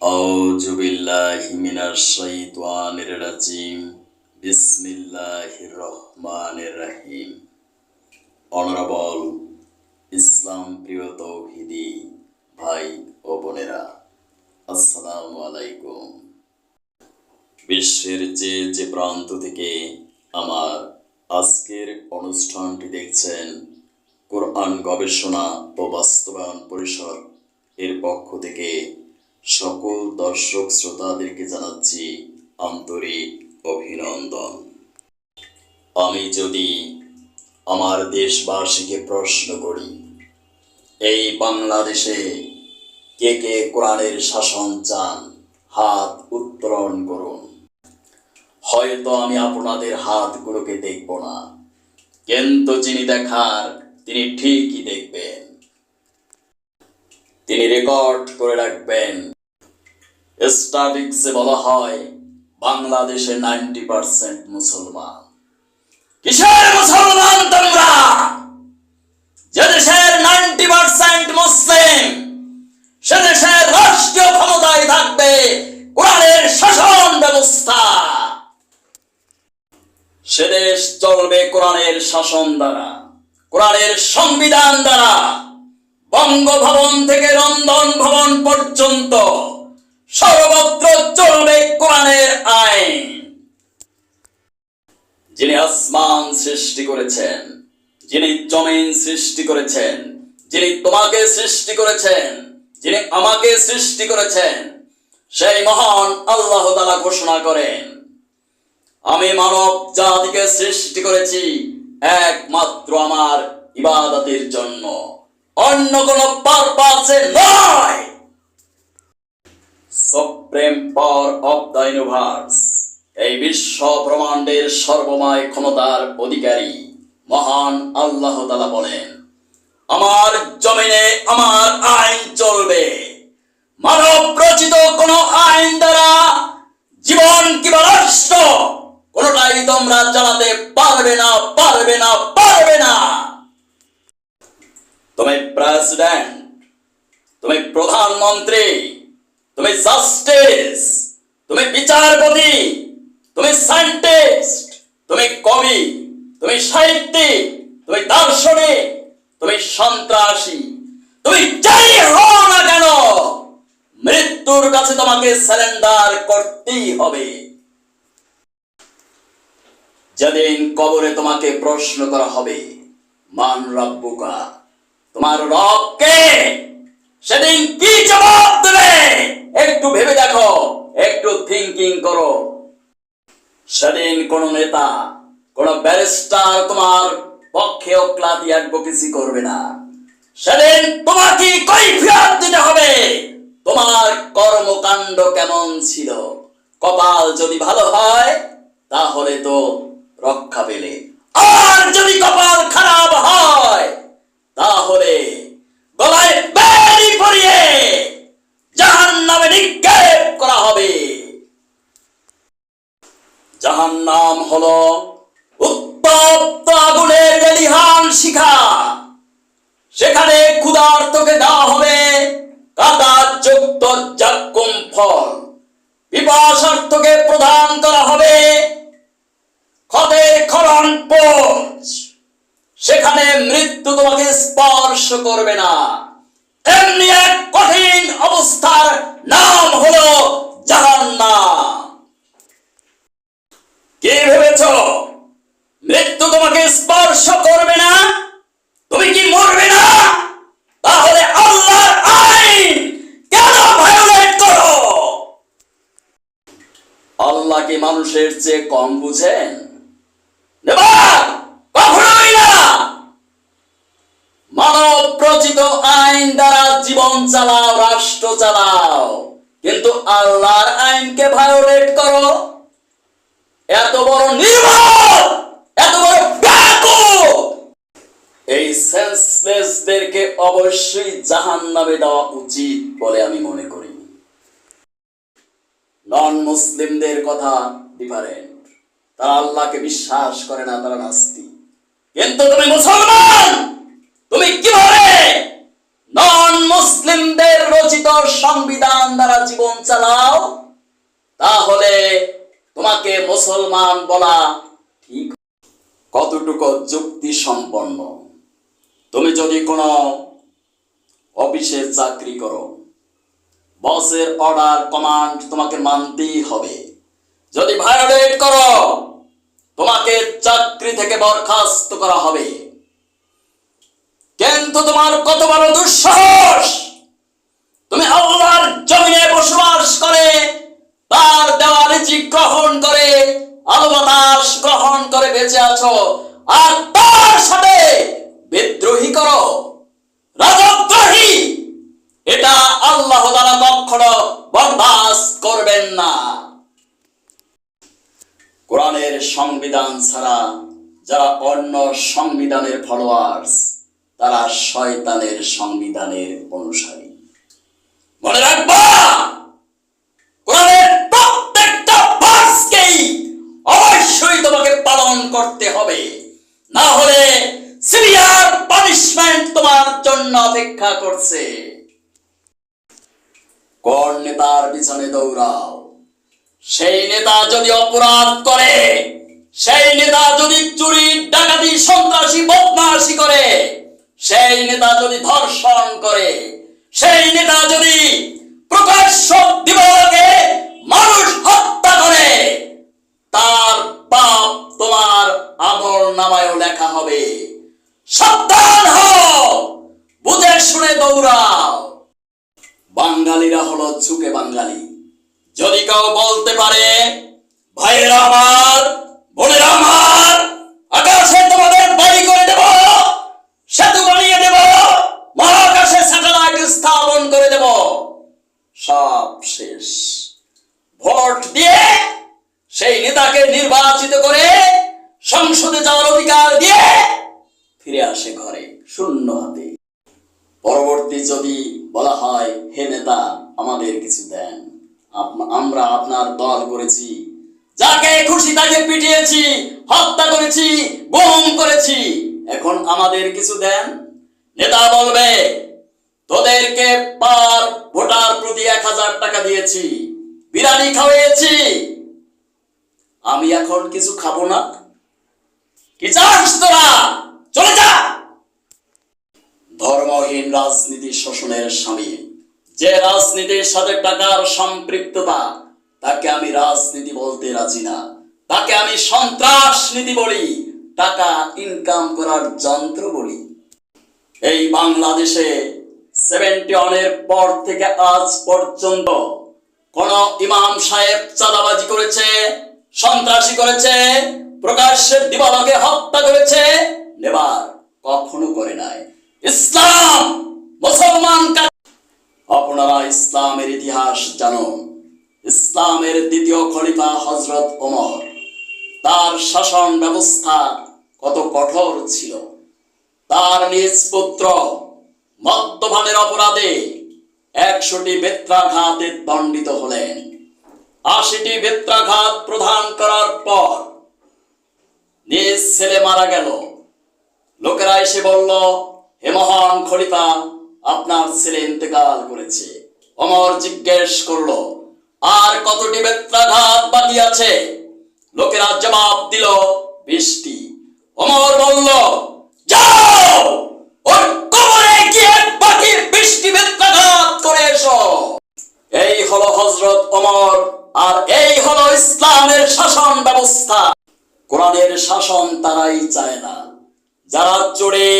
أعوذ بالله من الشيطان الرجيم بسم الله الرحمن الرحيم honourable ইসলাম প্রিয় তৌহিদি ভাই ও বোনেরা আসসালামু আলাইকুম বিশ্বের যে যে প্রান্ত থেকে আমার আজকের অনুষ্ঠানটি দেখছেন কোরআন গবেষণা ও বাস্তবায়ন পরিষদ এর পক্ষ থেকে সকল দর্শক শ্রোতাদেরকে জানাচ্ছি আন্তরিক অভিনন্দন। আমি যদি আমার দেশবাসীকে প্রশ্ন করি, এই বাংলাদেশে কে কে কোরআনের শাসন চান, হাত উত্তোলন করুন। হয়তো আমি আপনাদের হাতগুলোকে দেখব না, কিন্তু যিনি দেখার, তিনি ঠিকই দেখবেন। তিনি রেকর্ড করে রাখবেন। স্টাডিক্সে বলা হয়, বাংলাদেশে নাইনটি পার্সেন্ট মুসলমান। কিসের মুসলমান তোমরা? যে দেশের নাইনটি পার্সেন্ট মুসলিম, সে দেশের রাষ্ট্রীয় ক্ষমতায় থাকবে, কোরআনের শাসন ব্যবস্থা। সে দেশ চলবে কোরআনের শাসন দ্বারা, কোরআনের সংবিধান দ্বারা। বঙ্গভবন থেকে রন্ধন ভবন পর্যন্ত সর্বত্র চলবে কোরআনের আইন। যিনি আসমান সৃষ্টি করেছেন, যিনি জমিন সৃষ্টি করেছেন, যিনি তোমাকে সৃষ্টি করেছেন, যিনি আমাকে সৃষ্টি করেছেন, সেই মহান আল্লাহ তালা ঘোষণা করেন, আমি মানব জাতিকে সৃষ্টি করেছি একমাত্র আমার ইবাদতের জন্য। অন্য কোন পারপাসে নয় supreme power of the universe এই বিশ্ব ব্রহ্মাণ্ডের সর্বময় ক্ষমতার অধিকারী, মহান আল্লাহ তালা বলেন, আমার জমিনে আমার আইন চলবে। মানব রচিত কোন আইন দ্বারা জীবন কিংবা রাষ্ট্র কোনটাই তোমরা চালাতে পারবে না পারবে না পারবে না। তুমি প্রেসিডেন্ট তুমি প্রধানমন্ত্রী, তুমি জাস্টিস তুমি বিচারপতি, তুমি সায়েন্টিস্ট তুমি কবি, তুমি সাহিত্যিক, তুমি দার্শনিক, তুমি সন্ত্রাসী। তুমি যাই হও না কেন, মৃত্যুর কাছে তোমাকে সারেন্ডার করতেই হবে। যেদিন কবরে তোমাকে প্রশ্ন করা হবে, মান রব্বুকা তোমার রবকে সেদিন কি জবাব দেবে? একটু ভেবে দেখো, একটু থিঙ্কিং করো। সেদিন কোন নেতা, কোন ব্যারিস্টার তোমার পক্ষে অক্লাতি অ্যাডভোকেসি করবে না। সেদিন তোমাকে কৈফিয়ত দিতে হবে। তোমার কর্মকাণ্ড কেমন ছিল? কপাল যদি ভালো হয়, তাহলে তো রক্ষা পেলে। আর যদি কপাল খারাপ হয় তাহলে জাহান নিক্ষেপ করা হবে। যাহার নাম হলো উত্তপ্ত আগুনের শিখা। সেখানে ক্ষুধার্তকে দেওয়া হবে কাদার যুক্ত জাক্কুম ফল। পিপাসার্থকে প্রদান করা হবে খদের খরণ সেখানে মৃত্যু তোমাকে স্পর্শ করবে না। এমনি এক কঠিন অবস্থার নাম হলো কে ভেবেছ? মৃত্যু তোমাকে স্পর্শ করবে না? তুমি কি মরবে না? তাহলে আল্লাহর আইন কেন ভায়োলেট করো? আল্লাহ কি মানুষের চেয়ে কম বুঝেন নেবা কখনোই না মানব রচিত আইন দ্বারা জীবন চালাও রাষ্ট্র চালাও। কিন্তু আল্লাহর আইনকে ভায়োলেট করো। এত বড় নির্ভর এত বড় এই সেন্সলেসদেরকে অবশ্যই জাহান নামে দেওয়া উচিত বলে আমি মনে করি। নন মুসলিমদের কথা ডিফারেন্ট তারা আল্লাহকে বিশ্বাস করে না, তারা নাস্তি কিন্তু তুমি মুসলমান তুমি কীভাবে নন মুসলিম মুসলিমদের রচিত সংবিধান দ্বারা জীবন চালাও, তাহলে তোমাকে মুসলমান বলা ঠিক কতটুকু যুক্তি সম্পন্ন? তুমি যদি কোনো অফিসে চাকরি করো, বসের অর্ডার, কমান্ড তোমাকে মানতেই হবে। যদি ভায়োলেট করো, তোমাকে চাকরি থেকে বরখাস্ত করা হবে। কিন্তু তোমার কত বড় দুঃসাহস? তুমি আল্লাহর জমিনে বসবাস করে, তার দেওয়া রিজিক গ্রহণ করে আলো গ্রহণ করে বেঁচে আছো। আর তার সাথে বিদ্রোহী করো, রাজদ্রোহী। এটা আল্লাহ তাআলা কখনো বরদাস্ত করবেন না। কোরআনের সংবিধান ছাড়া যারা অন্য সংবিধানের ফলোয়ার্স তারা শয়তানের সংবিধানের অনুসারী মনে রাখবা কোরআনের প্রত্যেকটা ভার্সকেই অবশ্যই তোমাকে পালন করতে হবে। না হলে সিরিয়ার পানিশমেন্ট তোমার জন্য অপেক্ষা করছে। কোন নেতার পিছনে দৌড়াও? সেই নেতা যদি অপরাধ করে, সেই নেতা যদি চুরি, ডাকাতি, সন্ত্রাসী, বদমাশি করে, সেই নেতা যদি ধর্ষণ করে, সেই নেতা যদি প্রকাশ্য দিবসকে মানুষ হত্যা করে, তার লেখা হবে। সাবধান হও, বুঝে শুনে দৌড়াও। বাঙালিরা হলো ঝুঁকে বাঙালি। যদি কেউ বলতে পারে আমার আমার, আকাশে তোমাদের বাড়ি করে দেব, সেতু বানিয়ে দেব, মহাকাশে স্যাটেলাইট স্থাপন করে দেব। সব শেষ। ভোট দিয়ে সেই নেতাকে নির্বাচিত করে সংসদে যাওয়ার অধিকার দিয়ে ফিরে আসে ঘরে, শূন্য হাতে। পরবর্তী যদি বলা হয়, হে নেতা, আমাদের কিছু দেন। আমরা আপনার দল করেছি, যাকে খুশি তাকে পিটিয়েছি, হত্যা করেছি, গুম করেছি। এখন আমাদের কিছু দেন? নেতা বলবে, তোদেরকে পার ভোটার প্রতি এক হাজার টাকা দিয়েছি বিরিয়ানি খাওয়িয়েছি আমি এখন কিছু খাব না। কি চাস তোরা চলে যা। ধর্মহীন রাজনীতি শোষণের স্বামী। যে রাজনীতির সাথে টাকার সম্পৃক্ততা, তাকে আমি রাজনীতি বলতে রাজি না। তাকে আমি সন্ত্রাস নীতি বলি, টাকা ইনকাম করার যন্ত্র বলি। এই বাংলাদেশে সেভেন্টি পর থেকে আজ পর্যন্ত কোন ইমাম সাহেব চাঁদাবাজি করেছে, সন্ত্রাসী করেছে প্রকাশ্যের দিবালকে হত্যা করেছে, নেবার কখনো করে নাই। ইসলাম মুসলমান আপনারা ইসলামের ইতিহাস জানুন। ইসলামের দ্বিতীয় খলিফা হজরত ওমর। তার শাসন ব্যবস্থা কত কঠোর ছিল। তার নিজ পুত্র মদ্যপানের অপরাধে একশোটি বেত্রাঘাতে দণ্ডিত হলেন। আশিটি বেত্রাঘাত প্রদান করার পর নিজ ছেলে মারা গেল। লোকেরা এসে বলল, হে মহান খলিফা আপনার ছেলে ইন্তেকাল করেছে। অমর জিজ্ঞেস করল, আর কতটি বেত্রাঘাত বাকি আছে? লোকেরা জবাব দিল বৃষ্টি অমর বলল, যাও, ওর কবরে গিয়ে বাকি বৃষ্টি বেত্রাঘাত করে এসো। এই হলো হজরত অমর, আর এই হলো ইসলামের শাসন ব্যবস্থা। কোরআনের শাসন তারাই চায় না। যারা চোরে,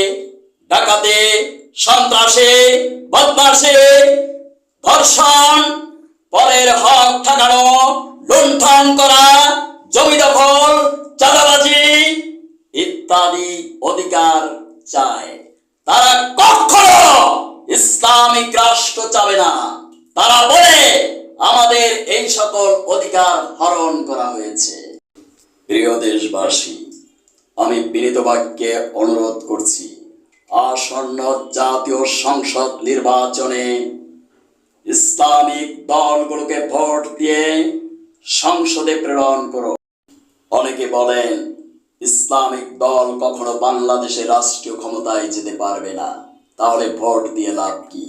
ডাকাতে, সন্ত্রাসে বদমাসে ধর্ষণ, পরের হক ঠকানো, লুণ্ঠন করা, জমি দখল, চাঁদাবাজি ইত্যাদি অধিকার চায়। তারা কখনো ইসলামিক রাষ্ট্র চাবে না। তারা বলে, আমাদের এই সকল অধিকার হরণ করা হয়েছে। প্রিয় দেশবাসী, আমি বিনীত বাক্যে অনুরোধ করছি, আসন্ন জাতীয় সংসদ নির্বাচনে ইসলামিক দলগুলোকে ভোট দিয়ে সংসদে প্রেরণ করো। অনেকে বলেন, ইসলামিক দল কখনো বাংলাদেশের রাষ্ট্রীয় ক্ষমতায় যেতে পারবে না, তাহলে ভোট দিয়ে লাভ কি?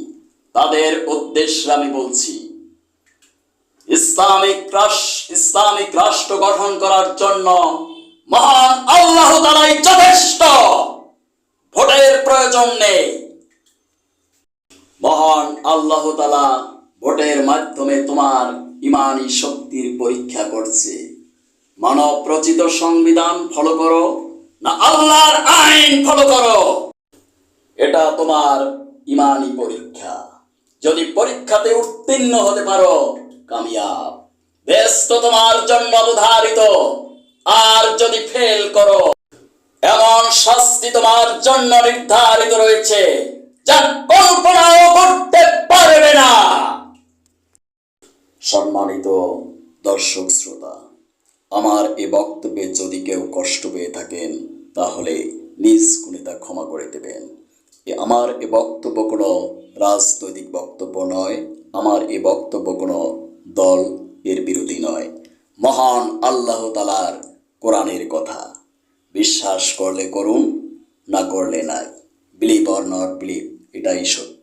তাদের উদ্দেশ্যে আমি বলছি, ইসলামিক রাষ্ট্র ইসলামিক রাষ্ট্র গঠন করার জন্য মহান আল্লাহ তালাই যথেষ্ট। ভোটের প্রয়োজন নেই। মহান আল্লাহ তালা ভোটের মাধ্যমে তোমার ইমানি শক্তির পরীক্ষা করছে। মানব রচিত সংবিধান ফলো করো, না আল্লাহর আইন ফলো করো। এটা তোমার ইমানি পরীক্ষা। যদি পরীক্ষাতে উত্তীর্ণ হতে পারো, কামিয়াব। বেশ তো তোমার জন্য অবধারিত আর যদি ফেল করো, এমন শাস্তি তোমার জন্য নির্ধারিত রয়েছে, যা কল্পনাও করতে পারবে না। সম্মানিত দর্শক শ্রোতা, আমার এ বক্তব্যে যদি কেউ কষ্ট পেয়ে থাকেন, তাহলে নিজ গুণে তা ক্ষমা করে দেবেন। আমার এ বক্তব্য কোনো রাজনৈতিক বক্তব্য নয়, আমার এ বক্তব্য কোনো দল এর বিরোধী নয়। মহান আল্লাহ তালার কোরআনের কথা। বিশ্বাস করলে করুন, না করলে নাই। বিলিভ অর নট বিলিভ এটাই সত্য।